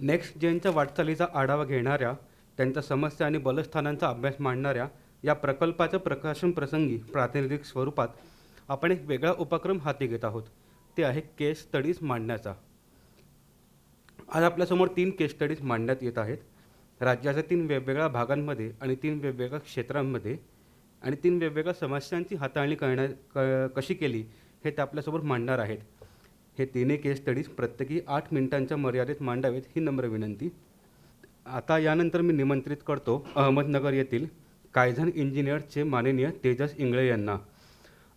Next जेनच्या वाटचालीचा आढावा घेणाऱ्या त्यांच्या समस्या आणि बलस्थानांचा अभ्यास मांडणाऱ्या या प्रकल्पाच्या प्रकाशन प्रसंगी प्रातिनिधिक स्वरूपात आपण एक वेगळा उपक्रम हाती घेत आहोत. ते आहे केस स्टडीज मांडण्याचा. आज आपल्यासमोर तीन केस स्टडीज मांडण्यात येत आहेत. राज्याच्या तीन वेगवेगळ्या भागांमध्ये आणि तीन वेगवेगळ्या क्षेत्रांमध्ये आणि तीन वेगवेगळ्या समस्यांची हाताळणी करण्या क कशी केली हे ते आपल्यासमोर मांडणार आहेत. हे तिन्ही केस स्टडीज प्रत्येकी आठ मिनिटांच्या मर्यादेत मांडावेत ही नम्र विनंती. आता यानंतर मी निमंत्रित करतो अहमदनगर येथील कायझन इंजिनियरचे माननीय तेजस इंगळे यांना.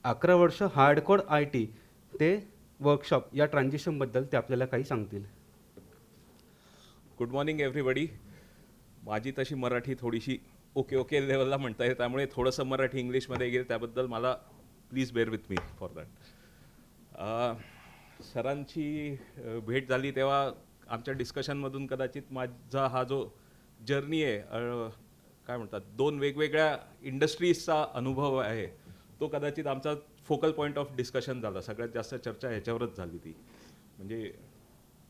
अकरा वर्ष हार्डकोड आय टी ते वर्कशॉप या ट्रान्झिशनबद्दल ते आपल्याला काही सांगतील. गुड मॉर्निंग एव्हरीबडी माझी तशी मराठी थोडीशी ओके ओके लेवलला म्हणता येईल त्यामुळे थोडंसं मराठी इंग्लिशमध्ये गेलं त्याबद्दल मला please bear with me for that सरांची भेट झाली तेव्हा आमच्या डिस्कशनमधून कदाचित माझा हा जो जर्नी आहे काय म्हणतात दोन वेगवेगळ्या इंडस्ट्रीजचा अनुभव आहे तो कदाचित आमचा फोकल पॉईंट ऑफ डिस्कशन झाला. सगळ्यात जास्त चर्चा ह्याच्यावरच झाली ती. म्हणजे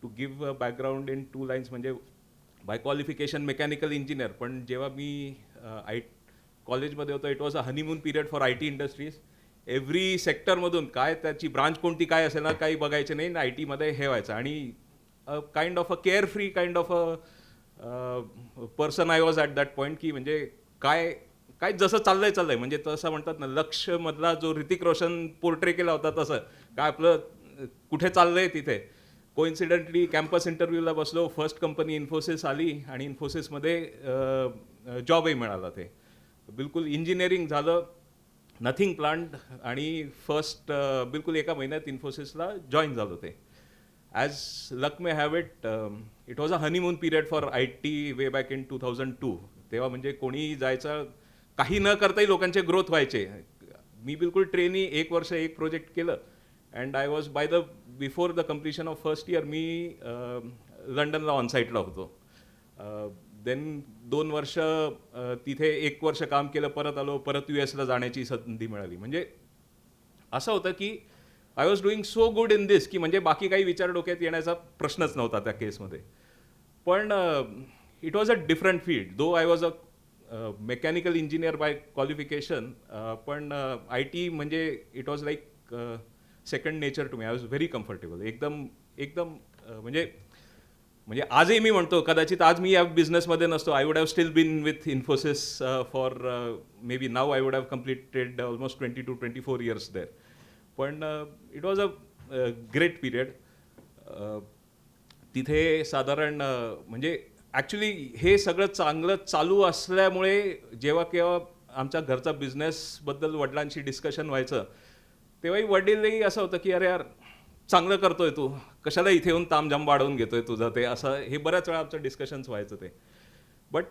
to give a background in two lines म्हणजे बाय क्वालिफिकेशन मेकॅनिकल इंजिनियर पण जेव्हा मी आय कॉलेजमध्ये होतो it was a honeymoon period for I T industries every सेक्टरमधून काय त्याची ब्रांच कोणती काय असेल ना काही बघायचं नाही आय टीमध्ये हे व्हायचं. आणि kind of a carefree kind of a person I was at that point की म्हणजे काय काय जसं चाललंय चाललंय. म्हणजे तसं म्हणतात ना लक्षमधला जो ऋतिक रोशन पोर्ट्रे केला होता तसं. काय आपलं कुठे चाललंय तिथे? कोइन्सिडेंटली कॅम्पस इंटरव्ह्यूला बसलो फर्स्ट कंपनी इन्फोसिस आली आणि इन्फोसिसमध्ये जॉबही मिळाला ते. बिलकुल इंजिनिअरिंग झालं. नथिंग प्लांट आणि फर्स्ट uh, बिलकुल एका महिन्यात इन्फोसिसला जॉईन झालो ते as luck may have it it was a honeymoon period for I T way back in two thousand two तेव्हा म्हणजे कोणी जायचं काही न करताही लोकांचे ग्रोथ व्हायचे. मी बिलकुल ट्रेनी एक वर्ष एक प्रोजेक्ट केलं. And I was by the before the completion of first year me uh, लंडनला ऑनसाईटला होतो. Uh, देन दोन वर्ष तिथे एक वर्ष काम केलं परत आलो परत यू एसला जाण्याची संधी मिळाली. म्हणजे असं होतं की I was doing so good in this की म्हणजे बाकी काही विचार डोक्यात येण्याचा प्रश्नच नव्हता त्या केसमध्ये. पण it was a different field though I was a mechanical engineer by qualification पण आय टी म्हणजे it was like second nature to me I was very comfortable एकदम एकदम म्हणजे म्हणजे आजही मी म्हणतो कदाचित आज मी या बिझनेसमध्ये नसतो. I would have still been with Infosys for maybe now I would have completed almost twenty two twenty four years there पण it was a great period तिथे साधारण uh, म्हणजे ॲक्च्युली हे सगळं चांगलं चालू असल्यामुळे जेव्हा केव्हा आमच्या घरचा बिझनेसबद्दल वडिलांशी डिस्कशन व्हायचं तेव्हाही वडीलही असं होतं की अरे यार चांगलं करतोय तू. कशाला इथे येऊन तामझाम वाढवून घेतोय तुझं ते? असं हे बऱ्याच वेळा आमचं डिस्कशन्स व्हायचं ते. But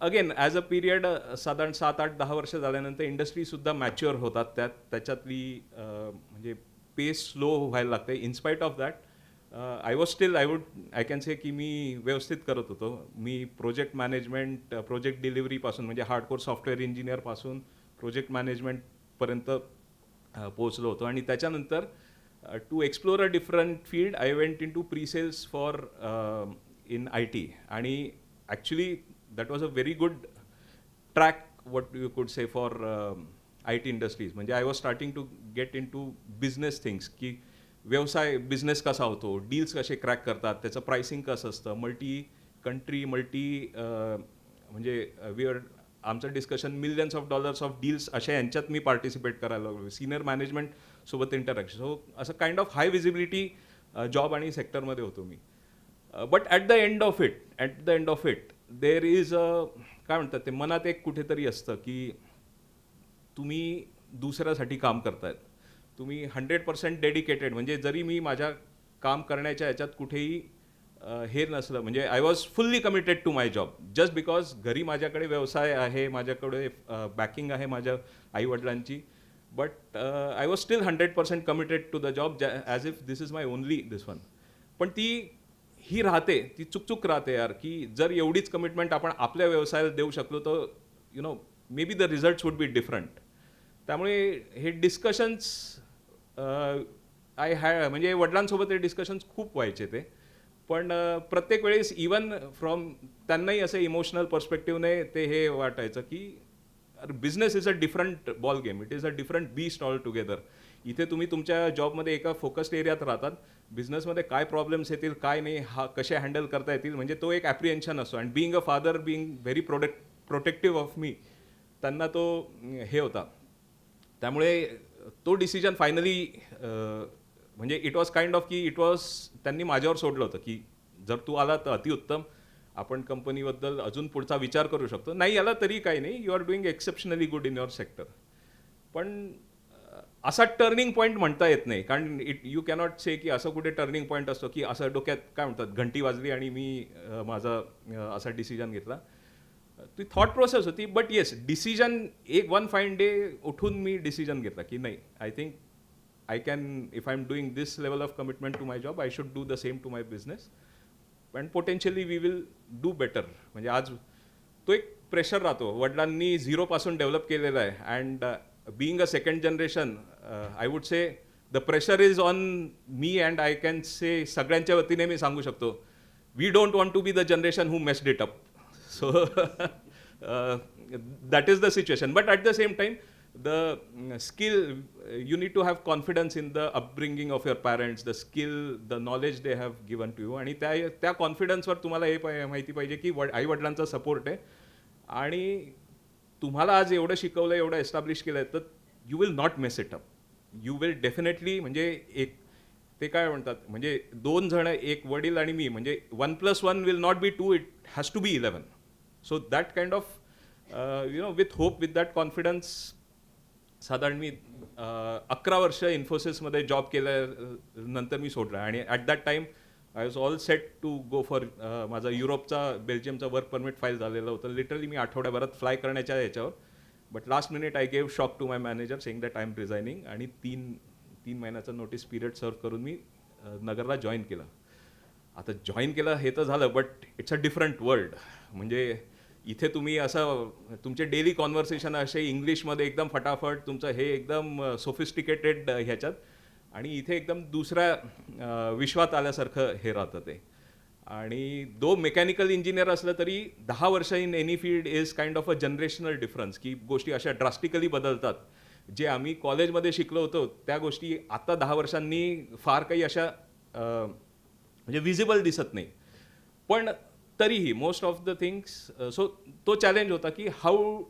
again as a period साधारण सात आठ दहा वर्ष झाल्यानंतर इंडस्ट्रीसुद्धा मॅच्युअर होतात. त्यात त्याच्यातली म्हणजे पेस स्लो व्हायला लागते. In spite of that I was still I would I can say की मी व्यवस्थित करत होतो. मी प्रोजेक्ट मॅनेजमेंट प्रोजेक्ट डिलिव्हरीपासून म्हणजे हार्डकोर सॉफ्टवेअर इंजिनियरपासून प्रोजेक्ट मॅनेजमेंटपर्यंत पोहोचलो होतो. आणि त्याच्यानंतर to explore a different field I went into pre sales for in I T आणि actually that was a very good track what you could say for I T industries म्हणजे I was starting to get into business things की व्यवसाय business कसा होतो deals कसे crack करतात त्याचं pricing कसं असतं मल्टी कंट्री मल्टी म्हणजे वी आर आमचं discussion millions of dollars of deals अशा यांच्यात मी पार्टिसिपेट करायला लागलो. सिनियर मॅनेजमेंट सोबत इंटरॅक्शन सो असं kind of high visibility job आणि सेक्टरमध्ये होतो मी. But at the end of it at the end of it there is a काय म्हणतात ते मनात एक कुठेतरी असतं की तुम्ही दुसऱ्यासाठी काम करतायत. तुम्ही हंड्रेड पर्सेंट डेडिकेटेड म्हणजे जरी मी माझ्या काम करण्याच्या याच्यात कुठेही uh, हे नसलं म्हणजे I was fully committed to my job just because घरी माझ्याकडे व्यवसाय आहे माझ्याकडे uh, बॅकिंग आहे माझ्या आईवडिलांची but I was still hundred percent committed to the job as if this is my only this one पण ती ही राहते ती चुकचुक राहते यार की जर एवढीच कमिटमेंट आपण आपल्या व्यवसायाला देऊ शकलो तर you know maybe the result would be different त्यामुळे हे डिस्कशन्स आय हॅ म्हणजे वडिलांसोबत हे डिस्कशन्स खूप व्हायचे ते. पण uh, प्रत्येक वेळेस इवन फ्रॉम त्यांनाही असं इमोशनल पर्स्पेक्टिव्हने ते हे वाटायचं की business is a different ball game it is a different beast altogether इथे तुम्ही तुमच्या जॉबमध्ये एका फोकस्ड एरियात राहतात. बिझनेसमध्ये काय प्रॉब्लेम्स येतील काय नाही हा कसे हँडल करता येतील म्हणजे तो एक ॲप्रिएन्शन असतो. And being a father being very product protective of me त्यांना तो हे होता. त्यामुळे तो डिसिजन फायनली म्हणजे इट वॉज काइंड ऑफ की इट वॉज त्यांनी माझ्यावर सोडलं होतं की जर तू आला तर अतिउत्तम आपण कंपनीबद्दल अजून पुढचा विचार करू शकतो. नाही याला तरी काही नाही. You are doing exceptionally good in your sector पण असा टर्निंग पॉईंट म्हणता येत नाही. कारण इट यू कॅनॉट से की असं कुठे टर्निंग पॉईंट असतो की असं डोक्यात काय म्हणतात घंटी वाजली आणि मी माझा असा डिसिजन घेतला. ती थॉट प्रोसेस होती बट येस डिसिजन एक वन फाईन डे उठून मी डिसिजन घेतला की नाही I think I can if I am doing this level of commitment to my job I should do the same to my business and potentially we will do better म्हणजे आज तो एक pressure राहतो. वडिलांनी झिरोपासून develop केलेला आहे. And being a second generation I would say the pressure is on me and I can say सगळ्यांच्या वतीने मी सांगू शकतो. We don't want to be the generation who messed it up so that is the situation but at the same time the mm, skill you need to have confidence in the upbringing of your parents the skill the knowledge they have given to you. आणि त्या त्या कॉन्फिडन्सवर तुम्हाला हे माहिती पाहिजे की वड आई वडिलांचा सपोर्ट आहे. आणि तुम्हाला आज एवढं शिकवलं एवढं एस्टॅब्लिश केलं आहे तर you will not mess it up you will definitely म्हणजे एक ते काय म्हणतात म्हणजे दोन जण एक वडील आणि मी म्हणजे one plus one will not be two it has to be eleven so that kind of you know with hope with that confidence साधारण मी अकरा वर्ष इन्फोसिसमध्ये जॉब केल्यानंतर मी सोडला. आणि at that time I was all set to go for माझा युरोपचा बेल्जियमचा वर्क परमिट फाईल झालेलं होतं. लिटरली मी आठवड्याभरात फ्लाय करण्याच्या याच्यावर but last minute I gave shock to my manager saying that I am resigning आणि तीन तीन महिन्याचा नोटीस पिरियड सर्व करून मी नगरला जॉईन केलं. आता जॉईन केलं हे तर झालं but it's a different world म्हणजे इथे तुम्ही असं तुमचे डेली कॉन्व्हर्सेशन असे इंग्लिशमध्ये एकदम फटाफट तुमचं हे एकदम सोफिस्टिकेटेड ह्याच्यात. आणि इथे एकदम दुसऱ्या विश्वात आल्यासारखं हे राहतं ते. आणि दो मेकॅनिकल इंजिनियर असलं तरी दहा वर्ष in any field is kind of a generational difference की गोष्टी अशा ड्रास्टिकली बदलतात. जे आम्ही कॉलेजमध्ये शिकलो होतो त्या गोष्टी आत्ता दहा वर्षांनी फार काही अशा म्हणजे विजिबल दिसत नाही. पण तरीही most of the things so तो चॅलेंज होता की how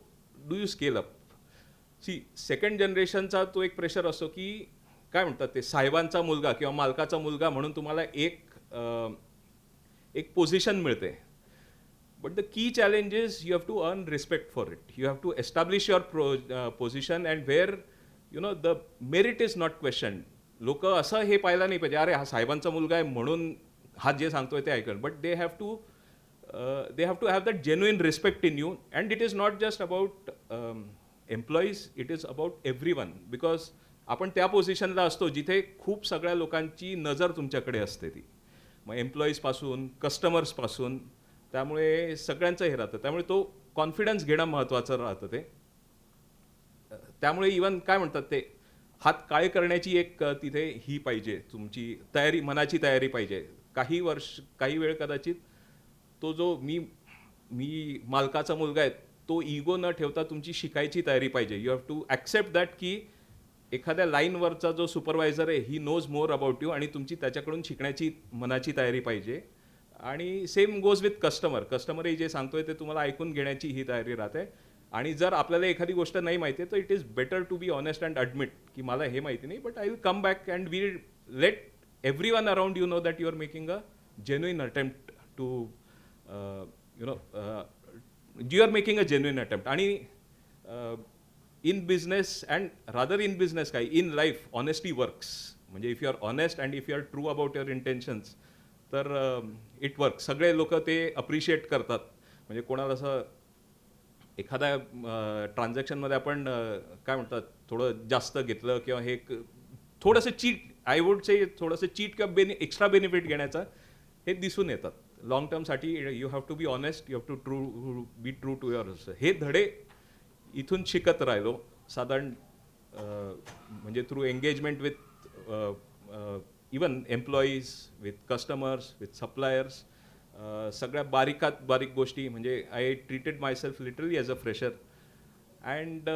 do you scale up C second जनरेशनचा तो एक प्रेशर असतो की काय म्हणतात ते साहेबांचा मुलगा किंवा मालकाचा मुलगा म्हणून तुम्हाला एक uh, एक पोझिशन मिळते. But the key challenge is you have to earn respect for it you have to establish your pro position and where you know the merit is not question लोक असं हे पाहायला नाही पाहिजे अरे हा साहेबांचा मुलगा आहे म्हणून हा जे सांगतोय ते ऐकल. But they have to Uh, they to to have genuine respect in in And and it is not just about employees it is about everyone because आपण त्या पोझिशनला असतो जिथे खूप सगळ्या लोकांची नजर तुमच्याकडे असते ती. मग एम्प्लॉईजपासून कस्टमर्सपासून त्यामुळे सगळ्यांचं हे राहतं. त्यामुळे तो कॉन्फिडन्स घेणं महत्त्वाचं राहतं ते. त्यामुळे इवन काय म्हणतात ते हात काळे करण्याची एक तिथे ही पाहिजे. तुमची तयारी मनाची तयारी पाहिजे. काही वर्ष काही वेळ कदाचित तो जो मी मी मालकाचा मुलगा आहे तो इगो न ठेवता तुमची शिकायची तयारी पाहिजे. You have to accept that की एखाद्या लाईनवरचा जो सुपरवायझर आहे he knows more about you आणि तुमची त्याच्याकडून शिकण्याची मनाची तयारी पाहिजे. आणि सेम गोज विथ कस्टमर कस्टमरही जे सांगतोय ते तुम्हाला ऐकून घेण्याची ही तयारी राहते. आणि जर आपल्याला एखादी गोष्ट नाही माहिती आहे तर it is better to be honest and admit की मला हे माहिती नाही but I will come back and we let everyone around you know that you are making a genuine attempt to you know you are making a genuine attempt आणि in business and rather in business काय in life honesty works म्हणजे if you are honest and if you are true about your intentions तर um, it work सगळे लोक ते appreciate करतात. म्हणजे कोणाला असं एखाद्या ट्रान्झॅक्शनमध्ये आपण काय म्हणतात थोडं जास्त घेतलं किंवा हे थोडंसं चीट आय वुड से थोडंसं चीट किंवा बेनि एक्स्ट्रा बेनिफिट घेण्याचं हे दिसून येतात. लॉंग टर्मसाठी you have to be honest you have to true be true to your हे धडे इथून शिकत राहिलो. साधारण म्हणजे through engagement with even employees with customers with suppliers सगळ्या बारीकात बारीक गोष्टी म्हणजे I treated myself literally as a fresher and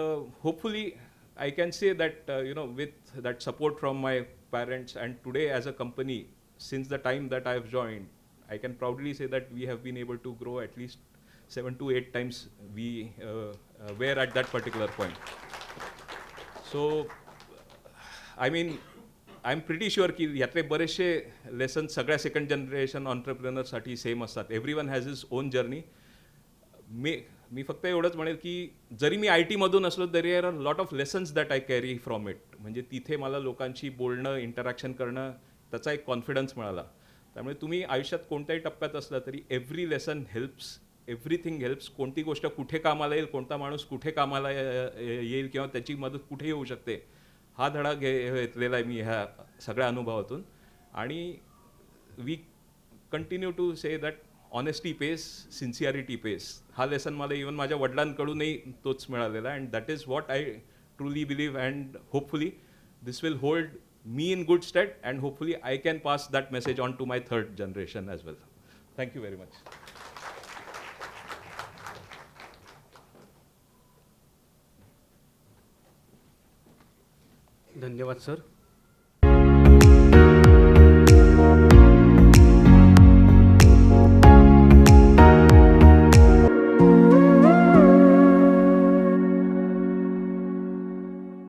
hopefully I can say that you know with that support from my parents and today as a company since the time that I have joined i can proudly say that we have been able to grow at least seven to eight times we uh, uh, were at that particular point. So I mean I am pretty sure की यातले बरेचसे lesson सगळ्या second generation ऑन्टरप्रिनरसाठी same असतात. Everyone has his own journey मी मी फक्त एवढंच म्हणेल की जरी मी आय टीमधून असलो तरी are lot of lessons that I carry from it म्हणजे तिथे मला लोकांशी बोलणं इंटरॅक्शन करणं त्याचा एक कॉन्फिडन्स मिळाला. त्यामुळे तुम्ही आयुष्यात कोणत्याही टप्प्यात असला तरी every lesson helps everything helps कोणती गोष्ट कुठे कामाला येईल कोणता माणूस कुठे कामाला येईल किंवा त्याची मदत कुठे येऊ शकते हा धडा घे घेतलेला आहे मी ह्या सगळ्या अनुभवातून. आणि we continue to say that honesty pays sincerity pays हा लेसन मला इवन माझ्या वडिलांकडूनही तोच मिळालेला and that is what I truly believe and hopefully this will hold me in good state and hopefully I can pass that message on to my third generation as well thank you very much धन्यवाद sir